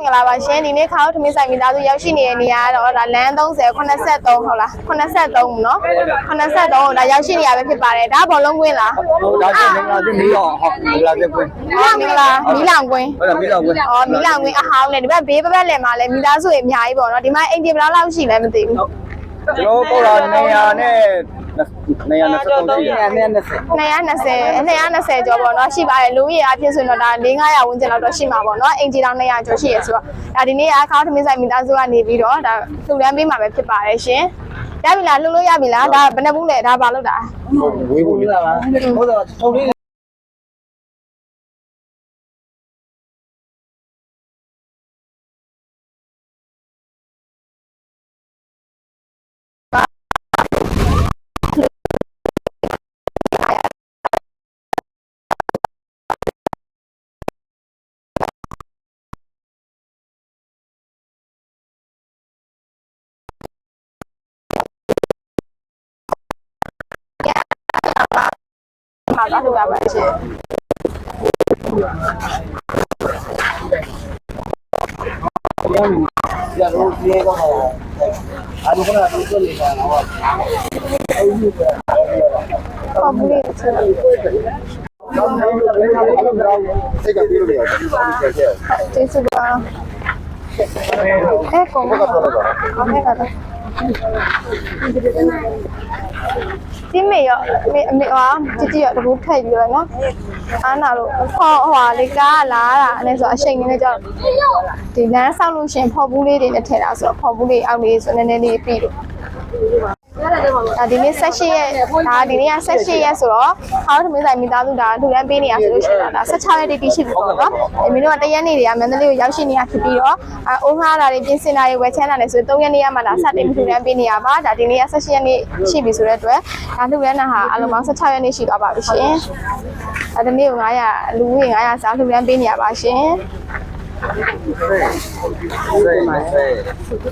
မင်္ဂလာပါရှင်ဒီနေ့ခါတို့ထမင်းဆိုင်မိသားစုရောက်ရှိနေတဲ့နေရာကတော့ဒါလမ်း30 83ဟုတ်လား83เนาะ83ကိုဒါရောက်ရှိနေရပဲဖြစ်ပါတယ်ဒါဘောလုံးကွင်းလား ဟုတ်ဒါချင်းမင်္ဂလာပြမီးအောင်ဟုတ်မင်္ဂလာပြကွင်း ဟုတ်မင်္ဂလာမီးလောင်ကွင်း ဟုတ်တယ်မီးအောင်ကွင်း အော်မီးလောင်ကွင်းအဟောင်းနဲ့ဒီဘက်ဘေးဘက်ဘက်လည်မှာလည်းမိသားစုတွေအများကြီးပေါ့နော်ဒီမှာအိမ်ဒီဘယ်လောက်လောက်ရှိလဲမသိဘူး ကျွန်တော်ပေါလာနေရနဲ့နေရနဲ့ဆက်ဆုံးရှိတယ်နေရနဲ့ ဆက်220 220ကျော်ပေါ့နော်ရှိပါတယ်လူကြီးအဖြစ်ဆိုရင်တော့ဒါ400ဝန်းကျင်လောက်တော့ရှိမှာပေါ့နော်အိမ်ကြီးတောင်200ကျော်ရှိရဆိုတော့ဒါဒီနေ့အခါထမင်းဆိုင်မိသားစုကနေပြီးတော့ဒါလှူဒန်းပေးမှာပဲဖြစ်ပါတယ်ရှင်ရပြီလားလှူလို့ရပြီလားဒါဘယ်နှဘူးလဲဒါဘာလို့တာဝေးဖို့လေးဟုတ်တယ်ထုံလေး မှာတော့လှူရပါရှင်ရတော့ပြေး တော့အားလုံးကတော့သူ့လေးကတော့ပေါ့ဘူးလေးဆိုတော့စိတ်ကပြေးလို့ရတယ်ဆက်ဆက်ကျေးဇူးပါအဲကောင်ကတော့ဟုတ်ကဲ့ကတော့ဒီမေရောမေအမေဟာကြည့်ကြည့်ရတကူထည့်ပြီးတော့နော်အားနာလို့ခေါ်ဟွာလေးကားလာတာအဲဆိုအရှိန်နဲ့ကြောက်ဒီလမ်းဆောက်လို့ရှင်ဖော်ဘူးလေးတွေနဲ့ထည့်တာဆိုတော့ဖော်ဘူးလေးအောက်လေးဆိုနည်းနည်းလေးပြီးလို့ ဒါဒီနေ့16ရက်ဒါဒီနေ့က16ရက်ဆိုတော့ဟောင်းသမီးဆိုင်မိသားစုဒါလူရန်ပေးနေရဆိုလို့ရှိရင်ဒါ16ရက်တိတိရှိပြီပေါ့နော်အဲမင်းတို့ကတရက်နေ့တွေကမန္တလေးကိုရောက်ရှိနေရဖြစ်ပြီးတော့အအိုးငှားတာတွေပြင်ဆင်တာတွေဝယ်ချမ်းတာတွေဆို3ရက်နေ့ကမှဒါစတင်လူရန်ပေးနေရပါဒါဒီနေ့က16ရက်နေ့ရှိပြီဆိုတဲ့အတွက်ဒါလူရန်တာဟာအလုံးပေါင်း16ရက်နေ့ရှိသွားပါပြီရှင်အဲဒီနေ့ကို900လူဝင်900စားလူရန်ပေးနေရပါရှင်စိတ်မစိတ်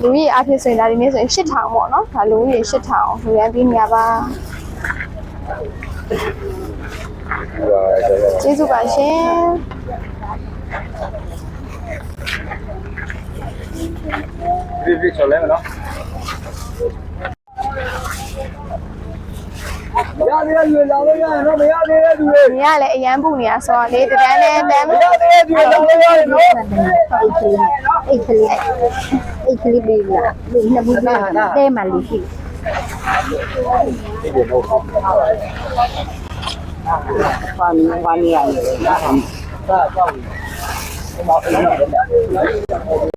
လူကြီးအဖြစ်ဆိုရင်ဒါဒီနေ့ဆိုရင်8000ပေါ့နော်ဒါလူကြီး8000လူရန်ပေးနေရပါကျေးဇူးပါရှင်ပြေးပြေးချော်လဲမနော် သေးတယ်လာလို့ရတယ်နော်မရသေးတဲ့သူတွေ။ညီကလည်းအရန်ပူနေတာဆိုတော့လေတန်းနဲ့တန်းမရသေးတဲ့သူတွေလာလို့ရတယ်နော်အိတ်ကလေးအိတ်ကလေးလေးလာဒီနှစ်ဘူးလေးတဲမှလေးရှိပါမီပါမီရနေတယ်နော်သာကြောက်နေဟိုမှာအေးနေတယ်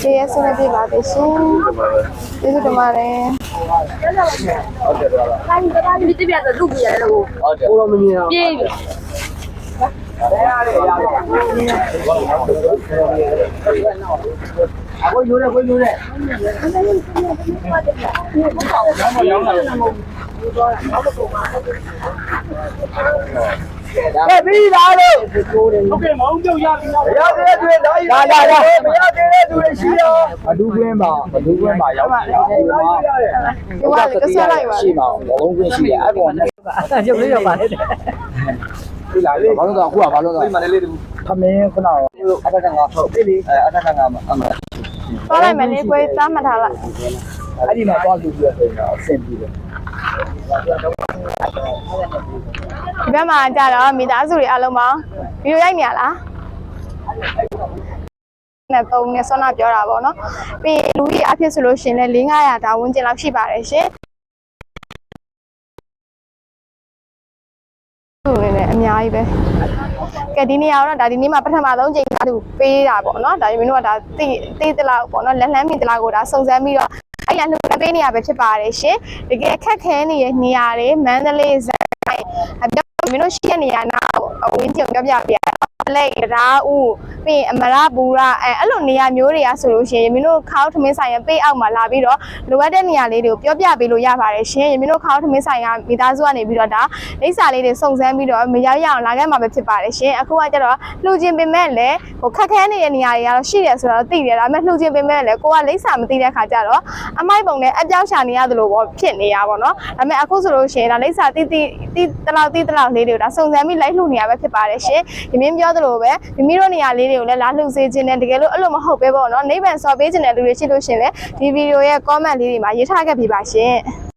ကျေးဇူးနဲ့ပြပါသေးရှင်။ကျေးဇူးတင်ပါတယ်ဟုတ်တယ်ဗျာဒီတပြတ်တော့လူပြရတယ်ကိုဟုတ်တယ်ဘုရားမမြင်အောင်ပြေးပြီအခုယူရဲကိုယူရဲရောင်းလာ ကဲပြီးသားလို့ဟုတ်ကဲ့မောင်ပြုတ်ရပြီလားရသေးတဲ့သူတွေလာလာလာမရသေးတဲ့သူတွေရှိရောအဒူးကွင်းမှာအဒူးကွင်းမှာရောက်ပြီလား။ဒီကလည်းကဆွဲလိုက်ပါရှိမှာဘောလုံးကွင်းရှိတယ်အဲ့ကောင်နဲ့အရုပ်လေးတော့ပါလေဒီလာလေဘာလို့တော့ခုကဘာလို့တော့ဒီမှာလေးတူခမင်းခုနကအထက်ကငါဟုတ်ပြီလေအဲအထက်ကငါအမ။သွားလိုက်မယ်လေကိုယ်သားမှတ်ထားလိုက်အဲ့ဒီမှာသွားလူပြဆိုတော့အဆင်ပြေတယ်။ ဒီဘက်မှာကြတော့မိသားစုတွေအားလုံးပေါင်းဗီဒီယိုရိုက်နေရလား။နဲ့သုံးနဲ့ဆွမ်းနာပြောတာပေါ့နော်။ပြီးရင်လူကြီးအဖြစ်ဆိုလို့ရှင်လဲ900ဒါဝန်းကျင်လောက်ရှိပါတယ်ရှင်။ဟုတ်နေတယ်အများကြီးပဲကဲဒီနေ့ကတော့ဒါဒီနေ့မှာပထမဆုံးချိန်သူပေးတာပေါ့နော်ဒါမင်းတို့ကဒါတိတိတလောက်ပေါ့နော်လက်လန်းမီတလောက်ကိုဒါစုံစမ်းပြီးတော့ အဲ့ရလှူဒန်းပေးနေရပဲဖြစ်ပါတယ်ရှင်တကယ်ခက်ခဲနေတဲ့နေရာတွေမန္တလေးဇိုင်းအပြောမင်းတို့ရှိတဲ့နေရာနာအဝင်းကျုံပြောပြပြလက်ရာဦး ပြီးရင်အမရဘူရအဲအဲ့လိုနေရာမျိုးတွေကဆိုလို့ရှိရင်မင်းတို့ခေါင်းထမင်းဆိုင်ရပေးအောက်မှာလာပြီးတော့လိုအပ်တဲ့နေရာလေးတွေကိုပြောပြပေးလို့ရပါတယ်ရှင်မင်းတို့ခေါင်းထမင်းဆိုင်ကမိသားစုကနေပြီးတော့ဒါလိပ်စာလေးတွေစုံစမ်းပြီးတော့မရောက်ရအောင်လာခဲ့မှာပဲဖြစ်ပါတယ်ရှင်အခုကကျတော့လှူခြင်းပင်မဲ့လည်းဟိုခက်ခဲနေတဲ့နေရာတွေကတော့ရှိတယ်ဆိုတော့သိတယ်ဒါပေမဲ့လှူခြင်းပင်မဲ့လည်းကိုကလိပ်စာမသိတဲ့ခါကျတော့အမိုက်ပုံနဲ့အပြောက်ရှာနေရတယ်လို့ပေါ့ဖြစ်နေရပါတော့ဒါပေမဲ့အခုဆိုလို့ရှိရင်ဒါလိပ်စာတိတိတိတလောက်တိတလောက်လေးတွေကိုဒါစုံစမ်းပြီးလိုက်လှူနေရပဲဖြစ်ပါတယ်ရှင်ဒီမင်းပြောသလိုပဲမိမိတို့နေရာလေးတွေကိုလည်းလာလှူစေခြင်းနဲ့တကယ်လို့အဲ့လိုမဟုတ်ပဲပေါ့နော်နိဗ္ဗာန်စော်ပေးခြင်းတဲ့လူတွေရှိလို့ရှိရင်လည်းဒီဗီဒီယိုရဲ့ comment လေးတွေမှာရေးထားခဲ့ပြပါရှင်